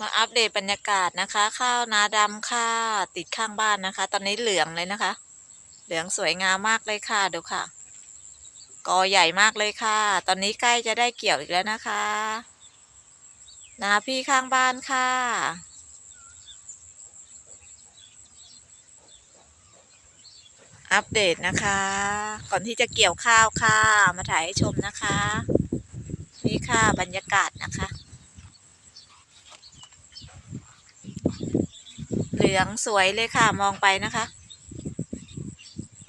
มาอัปเดตบรรยากาศนะคะ ข้าวนาดำค่ะติดข้างบ้านนะคะ ตอนนี้เหลืองเลยนะคะ เหลืองสวยงามมากเลยค่ะดูค่ะ กอใหญ่มากเลยค่ะ ตอนนี้ใกล้จะได้เกี่ยวอีกแล้วนะคะนาพี่ข้างบ้านค่ะ อัปเดตนะคะ ก่อนที่จะเกี่ยวข้าวค่ะ มาถ่ายให้ชมนะคะ นี่ค่ะบรรยากาศนะคะ เห ลืองสวยเลยค่ะ มองไปนะคะ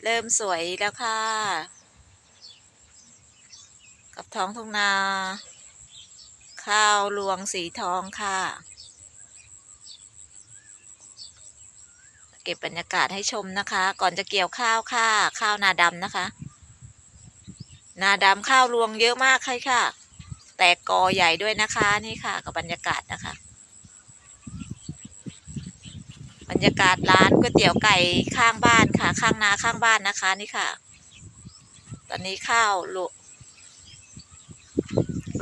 เริ่มสวยแล้วค่ะ กับท้องทุ่งนา ข้าวรวงสีทองค่ะ เก็บบรรยากาศให้ชมนะคะ ก่อนจะเกี่ยวข้าวค่ะ ข้าวนาดำนะคะ นาดำข้าวรวงเยอะมากค่ะ แตกกอใหญ่ด้วยนะคะนี่ค่ะ กับบรรยากาศนะคะ บรรยากาศร้านก๋วยเตี๋ยวไก่ข้างบ้านค่ะ ข้างนาข้างบ้านนะคะนี่ค่ะ ตอนนี้ข้าวลุ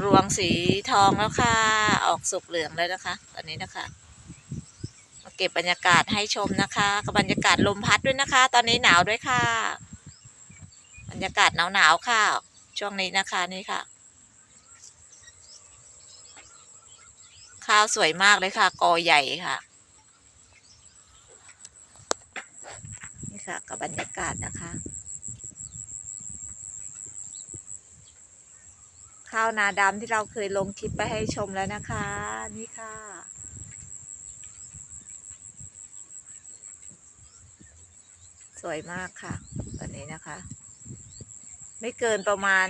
รวงสีทองแล้วค่ะ ออกสุกเหลืองแล้วนะคะ ตอนนี้นะคะ มาเก็บบรรยากาศให้ชมนะคะกับบรรยากาศลมพัดด้วยนะคะ ตอนนี้หนาวด้วยค่ะ บรรยากาศหนาวๆค่ะ ช่วงนี้นะคะนี่ค่ะ ข้าวสวยมากเลยค่ะ กอใหญ่ค่ะ ค่ะกับบรรยากาศนะคะ ข้าวนาดำที่เราเคยลงคลิปไปให้ชมแล้วนะคะ นี่ค่ะ สวยมากค่ะตอนนี้นะคะ ไม่เกินประมาณ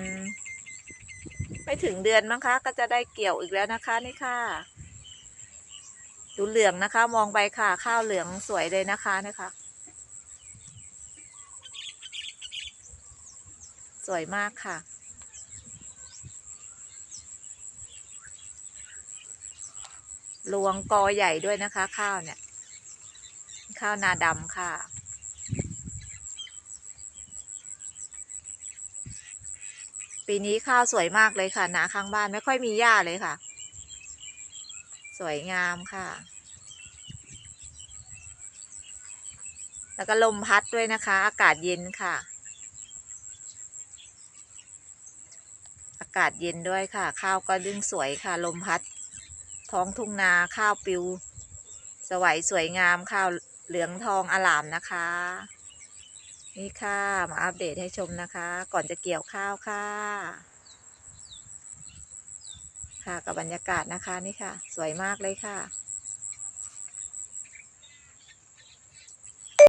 ไม่ถึงเดือนมั้งคะ ก็จะได้เกี่ยวอีกแล้วนะคะนี่ค่ะดูเหลืองนะคะ มองไปค่ะ ข้าวเหลืองสวยเลยนะคะนะคะ สวยมากค่ะ รวงกอใหญ่ด้วยนะคะ ข้าวเนี่ย ข้าวนาดำค่ะ ปีนี้ข้าวสวยมากเลยค่ะนาข้างบ้านไม่ค่อยมีหญ้าเลยค่ะ สวยงามค่ะแล้วก็ลมพัดด้วยนะคะ อากาศเย็นค่ะากาศเย็นด้วยค่ะ ข้าวก็ดึงสวยค่ะ ลมพัด ท้องทุ่งนาข้าวปิว สวยสวยงามข้าวเหลืองทองอลามนะคะ นี่ค่ะมาอัปเดตให้ชมนะคะ ก่อนจะเกี่ยวข้าวค่ะ ค่ะกับบรรยากาศนะคะนี่ค่ะ สวยมากเลยค่ะ